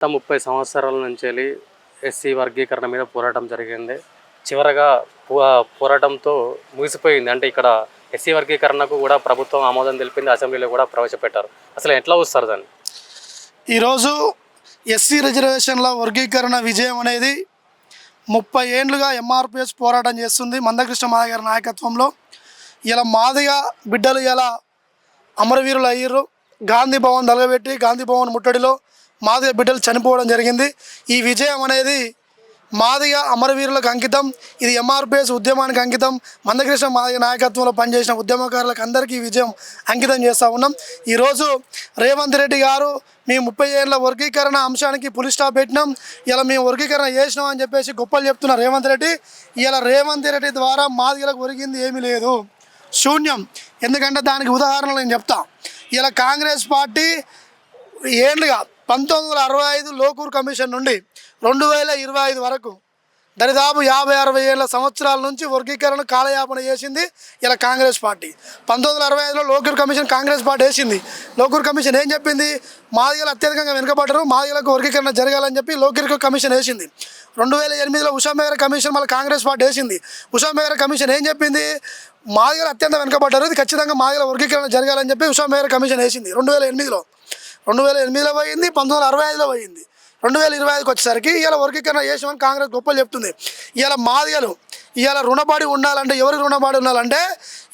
గత ముప్పై సంవత్సరాల నుంచి వెళ్ళి ఎస్సీ వర్గీకరణ మీద పోరాటం జరిగింది. చివరగా పో- పోరాటంతో ముగిసిపోయింది. అంటే ఇక్కడ ఎస్సీ వర్గీకరణకు కూడా ప్రభుత్వం ఆమోదం తెలిపింది అసెంబ్లీలో కూడా ప్రవేశపెట్టారు. అసలు ఎట్లా వస్తారు దాన్ని? ఈరోజు ఎస్సీ రిజర్వేషన్ల వర్గీకరణ విజయం అనేది ముప్పై ఏండ్లుగా ఎంఆర్పిఎస్ పోరాటం చేస్తుంది మందకృష్ణ మాదయ్య గారి నాయకత్వంలో. ఇలా మాదిగా బిడ్డలు ఇలా అమరవీరులు అయ్యారు గాంధీ భవన్ తలగబెట్టి గాంధీ భవన్ ముట్టడిలో మాదిగ బిడ్డలు చనిపోవడం జరిగింది. ఈ విజయం అనేది మాదిగ అమరవీరులకు అంకితం. ఇది ఎంఆర్పిఎస్ ఉద్యమానికి అంకితం. మందకృష్ణ మాదిగ నాయకత్వంలో పనిచేసిన ఉద్యమకారులకు అందరికీ విజయం అంకితం చేస్తూ ఉన్నాం. ఈరోజు రేవంత్ రెడ్డి గారు మీ ముప్పై ఏళ్ళ వర్గీకరణ అంశానికి పులి స్టాప్ పెట్టినాం. ఇలా మేము వర్గీకరణ చేసినాం అని చెప్పేసి గొప్పలు చెప్తున్న రేవంత్ రెడ్డి ఇలా రేవంత్ రెడ్డి ద్వారా మాదిగలకు ఒరిగింది ఏమీ లేదు. శూన్యం. ఎందుకంటే దానికి ఉదాహరణలు నేను చెప్తా. ఇలా కాంగ్రెస్ పార్టీ ఏళ్ళుగా పంతొమ్మిది వందల అరవై ఐదు లోకూర్ కమిషన్ నుండి రెండు వేల ఇరవై ఐదు వరకు దరిదాపు యాభై అరవై ఏళ్ళ సంవత్సరాల నుంచి వర్గీకరణ కాలయాపన చేసింది ఇలా కాంగ్రెస్ పార్టీ. పంతొమ్మిది వందల అరవై ఐదులో లోకూర్ కమిషన్ కాంగ్రెస్ పార్టీ వేసింది. లోకూర్ కమిషన్ ఏం చెప్పింది? మాదిగలు అత్యధికంగా వెనుకబడ్డరు. మాదిగలకు వర్గీకరణ జరగాలని చెప్పి లోకూర్ కమిషన్ వేసింది. రెండు వేల ఎనిమిదిలో ఉషామేగర కమిషన్ మళ్ళీ కాంగ్రెస్ పార్టీ వేసింది. ఉషామేగర కమిషన్ ఏం చెప్పింది? మాదిగలు అత్యంత వెనుకబడ్డారు. ఇది ఖచ్చితంగా మాదిగల వర్గీకరణ జరగాలని చెప్పి ఉషామేగర కమిషన్ వేసింది. రెండు వేల ఎనిమిదిలో రెండు వేల ఎనిమిదిలో పోయింది పంతొమ్మిది వందల అరవై ఐదులో పోయింది. రెండు వేల ఇరవై ఐదుకి వచ్చేసరికి ఇవాళ వర్గీకరణ చేసామని కాంగ్రెస్ గొప్పలు చెప్తుంది. ఇవాళ మాదిగలు ఇవాళ రుణపడి ఉండాలంటే ఎవరికి రుణపడి ఉండాలంటే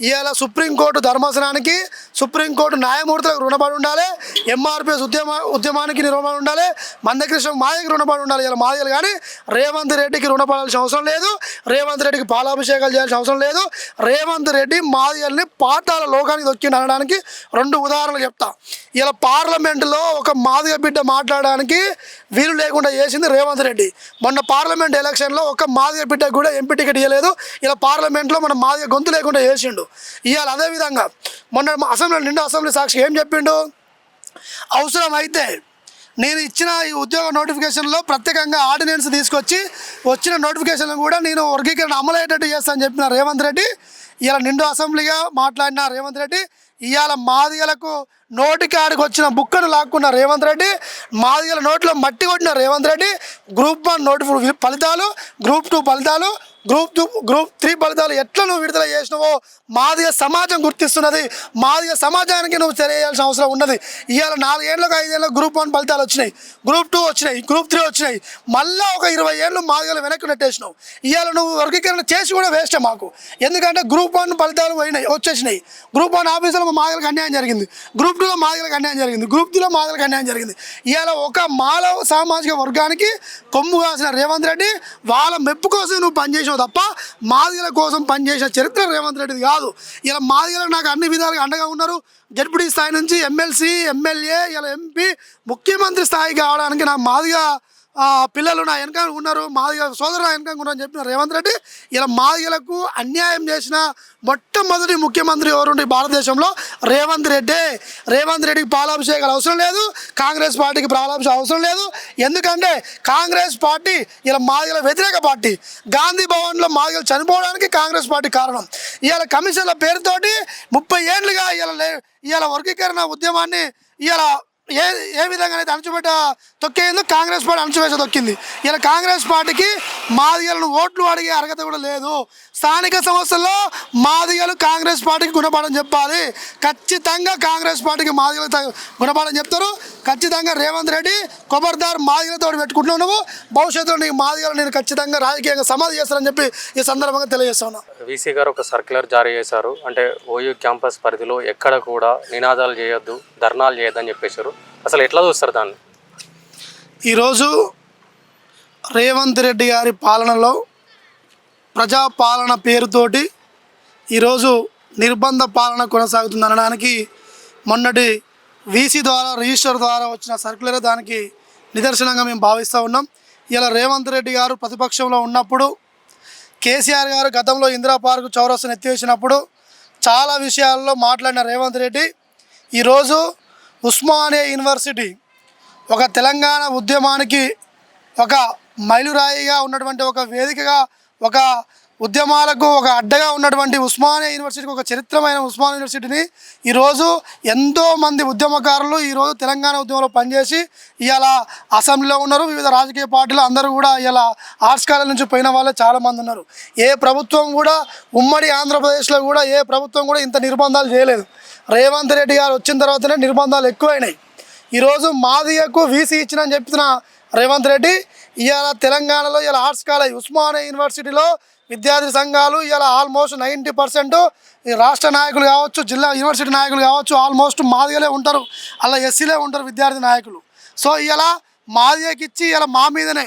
ఇవాళ సుప్రీంకోర్టు ధర్మాసనానికి సుప్రీంకోర్టు న్యాయమూర్తులకు రుణపడి ఉండాలి ఎంఆర్పిఎస్ ఉద్యమ ఉద్యమానికి రుణపడి ఉండాలి. మందకృష్ణ మాదిగకి రుణపడి ఉండాలి. ఇలా మాదిగలు కానీ రేవంత్ రెడ్డికి రుణపడాల్సిన అవసరం లేదు. రేవంత్ రెడ్డికి పాలాభిషేకాలు చేయాల్సిన అవసరం లేదు. రేవంత్ రెడ్డి మాదిగల్ని పాఠాల లోకానికి దొక్కిండి అనడానికి రెండు ఉదాహరణలు చెప్తా. ఇలా పార్లమెంటులో ఒక మాదిగ బిడ్డ మాట్లాడడానికి వీలు లేకుండా చేసింది రేవంత్ రెడ్డి. మొన్న పార్లమెంట్ ఎలక్షన్లో ఒక మాదిగ బిడ్డకు కూడా ఎంపీ టికెట్ ఇవ్వలేదు ఇలా పార్లమెంట్లో మన మాదిగ గొంతు లేకుండా చేసిండు. ఇవాళ అదేవిధంగా మొన్న అసెంబ్లీ నిండా అసెంబ్లీ సాక్షి ఏం చెప్పిండు? అవసరమైతే నేను ఇచ్చిన ఈ ఉద్యోగ నోటిఫికేషన్లో ప్రత్యేకంగా ఆర్డినెన్స్ తీసుకొచ్చి వచ్చిన నోటిఫికేషన్ కూడా నేను వర్గీకరణ అమలయ్యేటట్టు చేస్తానని చెప్పిన రేవంత్ రెడ్డి ఇలా నిండు అసెంబ్లీగా మాట్లాడిన రేవంత్ రెడ్డి ఇవాళ మాదిగలకు నోటికాడికి వచ్చిన బుక్కను లాక్కున్న రేవంత్ రెడ్డి మాదిగల నోట్లో మట్టి కొట్టిన Revanth Reddy group one note ఫలితాలు గ్రూప్ టూ ఫలితాలు గ్రూప్ టూ గ్రూప్ త్రీ ఫలితాలు ఎట్లా నువ్వు విడుదల చేసినావో మాదిగ సమాజం గుర్తిస్తున్నది. మాదిగ సమాజానికి నువ్వు తెలియాల్సిన అవసరం ఉన్నది. ఇవాళ నాలుగేళ్ళకు ఐదేళ్ళకు గ్రూప్ వన్ ఫలితాలు వచ్చినాయి. గ్రూప్ టూ వచ్చినాయి గ్రూప్ త్రీ వచ్చినాయి. మళ్ళీ ఒక ఇరవై ఏళ్ళు మాదిగలు వెనక్కి నెట్టేసినావు. ఇవాళ నువ్వు వర్గీకరణ చేసి కూడా వేస్టే మాకు. ఎందుకంటే గ్రూప్ వన్ ఫలితాలు పోయినాయి వచ్చేసినాయి. గ్రూప్ వన్ ఆఫీసులో మాదిగలకు అన్యాయం జరిగింది. గ్రూప్ టూలో మాదిగలకు అన్యాయం జరిగింది. గ్రూప్ త్రీలో మాదిగలకు అన్యాయం జరిగింది. ఇవాళ ఒక మానవ సామాజిక వర్గానికి కొమ్ము కాసిన రేవంత్ రెడ్డి వాళ్ళ మెప్పు కోసం నువ్వు పనిచేసావు తప్ప మాదిగల కోసం పనిచేసిన చరిత్ర రేవంత్ రెడ్డిది కాదు. ఇలా మాదిగలకు నాకు అన్ని విధాలుగా అండగా ఉన్నారు. జడ్పీ స్థాయి నుంచి ఎమ్మెల్సీ ఎమ్మెల్యే ఇలా ఎంపీ ముఖ్యమంత్రి స్థాయి కావడానికి నా మాదిగా పిల్లలు నా వెనక ఉన్నారు మాదిగ సోదరు నా వెనక ఉన్నారని చెప్పిన రేవంత్ రెడ్డి ఇలా మాదిగలకు అన్యాయం చేసిన మొట్టమొదటి ముఖ్యమంత్రి ఎవరుండి భారతదేశంలో రేవంత్ రెడ్డి. రేవంత్ రెడ్డికి పాలాభిషేకాలు అవసరం లేదు కాంగ్రెస్ పార్టీకి ప్రాలాభిషేకం అవసరం లేదు. ఎందుకంటే కాంగ్రెస్ పార్టీ ఇలా మాదిగల వ్యతిరేక పార్టీ. గాంధీ భవన్లో మాదిగలు చనిపోవడానికి కాంగ్రెస్ పార్టీ కారణం. ఇవాళ కమిషన్ల పేరుతోటి ముప్పై ఏళ్ళుగా ఇవాళ ఇవాళ వర్గీకరణ ఉద్యమాన్ని ఇవాళ ఏ ఏ విధంగా అయితే అణచిపెట్ట తొక్కేందు కాంగ్రెస్ పార్టీ అణచివేస తొక్కింది. ఇలా కాంగ్రెస్ పార్టీకి మాదిగలను ఓట్లు అడిగే అర్హత కూడా లేదు. స్థానిక సంస్థల్లో మాదిగలు కాంగ్రెస్ పార్టీకి గుణపాఠం చెప్పాలి. ఖచ్చితంగా కాంగ్రెస్ పార్టీకి మాదిగలు గుణపాఠం చెప్తారు. ఖచ్చితంగా రేవంత్ రెడ్డి కొబ్బరిదారు మాదిగలతో పెట్టుకుంటున్నావు నువ్వు. భవిష్యత్తులో నీకు మాదిగలు నేను ఖచ్చితంగా రాజకీయంగా సమాధి చేస్తానని చెప్పి ఈ సందర్భంగా తెలియజేస్తాను వీసీ గారు ఒక సర్క్యులర్ జారీ చేశారు. అంటే ఓయూ క్యాంపస్ పరిధిలో ఎక్కడ కూడా నినాదాలు చేయొద్దు ధర్నాలు చేయొద్దని చెప్పేశారు. అసలు ఎట్లా చూస్తారు దాన్ని? ఈరోజు రేవంత్ రెడ్డి గారి పాలనలో ప్రజాపాలన పేరుతోటి ఈరోజు నిర్బంధ పాలన కొనసాగుతుంది అనడానికి మొన్నటి వీసీ ద్వారా రిజిస్టర్ ద్వారా వచ్చిన సర్కులర్ దానికి నిదర్శనంగా మేము భావిస్తూ ఉన్నాం. ఇలా రేవంత్ రెడ్డి గారు ప్రతిపక్షంలో ఉన్నప్పుడు కేసీఆర్ గారు గతంలో ఇందిరా పార్క్ చౌరస్సును ఎత్తివేసినప్పుడు చాలా విషయాల్లో మాట్లాడిన రేవంత్ రెడ్డి ఈరోజు ఉస్మానియా యూనివర్సిటీ ఒక తెలంగాణ ఉద్యమానికి ఒక మైలురాయిగా ఉన్నటువంటి ఒక వేదికగా ఒక ఉద్యమాలకు ఒక అడ్డగా ఉన్నటువంటి ఉస్మానియా యూనివర్సిటీకి ఒక చరిత్రమైన ఉస్మానియా యూనివర్సిటీని ఈరోజు ఎంతో మంది ఉద్యమకారులు ఈరోజు తెలంగాణ ఉద్యమంలో పనిచేసి ఇలా అసెంబ్లీలో ఉన్నారు. వివిధ రాజకీయ పార్టీలు అందరూ కూడా ఇలా ఆర్ట్స్ కాలేజ్ నుంచి పోయిన వాళ్ళు చాలామంది ఉన్నారు. ఏ ప్రభుత్వం కూడా ఉమ్మడి ఆంధ్రప్రదేశ్లో కూడా ఏ ప్రభుత్వం కూడా ఇంత నిర్బంధాలు చేయలేదు. రేవంత్ రెడ్డి గారు వచ్చిన తర్వాతనే నిర్బంధాలు ఎక్కువైనాయి. ఈరోజు మాదిగకు వీసీ ఇచ్చినని చెప్తున్న రేవంత్ రెడ్డి ఇవాళ తెలంగాణలో ఇలా ఆర్ట్స్ కాలేజ్ ఉస్మానియా యూనివర్సిటీలో విద్యార్థి సంఘాలు ఇలా ఆల్మోస్ట్ నైంటీ పర్సెంట్ రాష్ట్ర నాయకులు కావచ్చు జిల్లా యూనివర్సిటీ నాయకులు కావచ్చు ఆల్మోస్ట్ మాదిగలే ఉంటారు. అలా ఎస్సీలే ఉంటారు విద్యార్థి నాయకులు. సో ఇలా మాదిగకి ఇచ్చి ఇలా మా మీదనే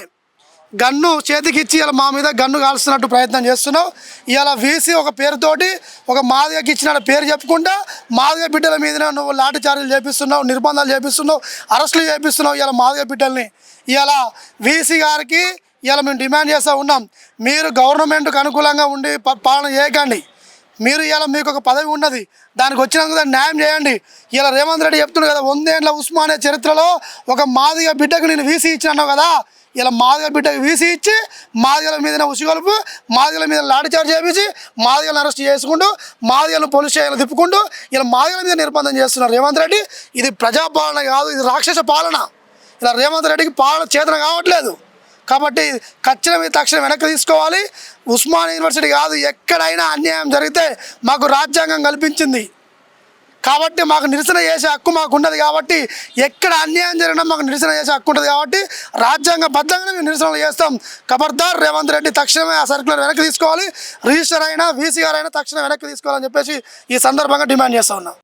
గన్ను చేతికి ఇచ్చి ఇలా మా మీద గన్ను కాల్స్తున్నట్టు ప్రయత్నం చేస్తున్నావు. ఇలా వీసీ ఒక పేరుతోటి ఒక మాదిగకి ఇచ్చిన పేరు చెప్పుకుంటా మాదిగ బిడ్డల మీదనే నువ్వు లాఠీ చార్జీలు చేపిస్తున్నావు నిర్బంధాలు చేపిస్తున్నావు అరెస్టులు చేపిస్తున్నావు ఇలా మాదిగ బిడ్డల్ని. ఇలా వీసీ గారికి ఇలా మేము డిమాండ్ చేస్తూ ఉన్నాం. మీరు గవర్నమెంట్కు అనుకూలంగా ఉండి ప- పాలన చేయకండి. మీరు ఇలా మీకు ఒక పదవి ఉన్నది. దానికి వచ్చినందుకు దాన్ని న్యాయం చేయండి. ఇలా రేవంత్ రెడ్డి చెప్తున్నాడు కదా వందేండ్ల ఉస్మానియా చరిత్రలో ఒక మాదిగ బిడ్డకు నేను వీసీ ఇచ్చినావు కదా ఇలా మాదిగ బిడ్డకు వీసి ఇచ్చి మాదిగల మీద ఉసిగొలుపు మాదిగల మీద లాఠీచార్జ్ చేపించి మాదిగలను అరెస్ట్ చేసుకుంటూ మాదిగలను పోలీస్ స్టేషన్ తిప్పుకుంటూ ఇలా మాదిగల మీద నిర్బంధం చేస్తున్నారు రేవంత్ రెడ్డి ఇది ప్రజాపాలన కాదు ఇది రాక్షస పాలన. ఇలా రేవంత్ రెడ్డికి పాలన చేతన కావట్లేదు. కాబట్టి ఖచ్చితంగా తక్షణం వెనక్కి తీసుకోవాలి. ఉస్మాన్ యూనివర్సిటీ కాదు ఎక్కడైనా అన్యాయం జరిగితే మాకు రాజ్యాంగం కల్పించింది. కాబట్టి మాకు నిరసన చేసే హక్కు మాకు ఉన్నది కాబట్టి ఎక్కడ అన్యాయం జరిగినా మాకు నిరసన చేసే హక్కు ఉంటుంది కాబట్టి రాజ్యాంగబద్ధంగానే మేము నిరసనలు చేస్తాం. ఖబర్దార్ రేవంత్ రెడ్డి తక్షణమే ఆ సర్కులర్ వెనక్కి తీసుకోవాలి. రిజిస్టర్ అయినా వీసీఆర్ అయినా తక్షణం వెనక్కి తీసుకోవాలని చెప్పేసి ఈ సందర్భంగా డిమాండ్ చేస్తా ఉన్నాం.